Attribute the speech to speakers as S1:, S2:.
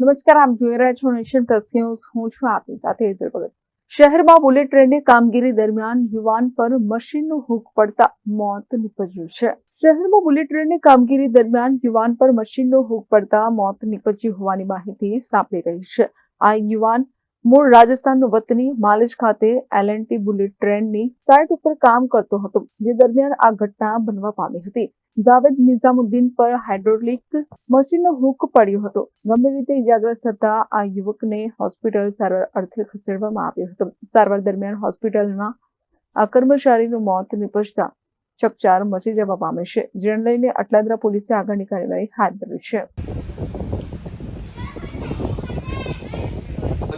S1: નમસ્કાર, આપ જોઈ રહ્યા છો નેશન પ્લસ ન્યૂઝ. હું છું આપની સાથે ભગત. શહેરમાં બુલેટ ટ્રેનની કામગીરી દરમિયાન યુવાન પર મશીનનું હુક પડતા મોત નીપજ્યું છે. શહેરમાં બુલેટ ટ્રેનની કામગીરી દરમિયાન યુવાન પર મશીનનું હુક પડતા મોત નીપજ્યું હોવાની માહિતી સાંપડી રહી છે. આ યુવાન મૂળ રાજસ્થાનનો વતની માલેજ ખાતે એલએનટી બુલેટ ટ્રેનની સાઇટ ઉપર કામ કરતો હતો, જે દરમિયાન આ ઘટના બનવા પામી હતી. જાવેદ નિઝામુદ્દીન પર હાઇડ્રોલિક મશીનનો હુક પડ્યો હતો. ગંભીર રીતે ઇજાગ્રસ્ત થતા આ યુવકને હોસ્પિટલ સારવાર અર્થે ખસેડવામાં આવ્યો હતો. સારવાર દરમિયાન હોસ્પિટલમાં આ કર્મચારીનું મોત નિપજતા ચકચાર મચી જવા પામે છે, જેને લઈને અટલાદરા પોલીસે આગળની કાર્યવાહી હાથ ધરી છે.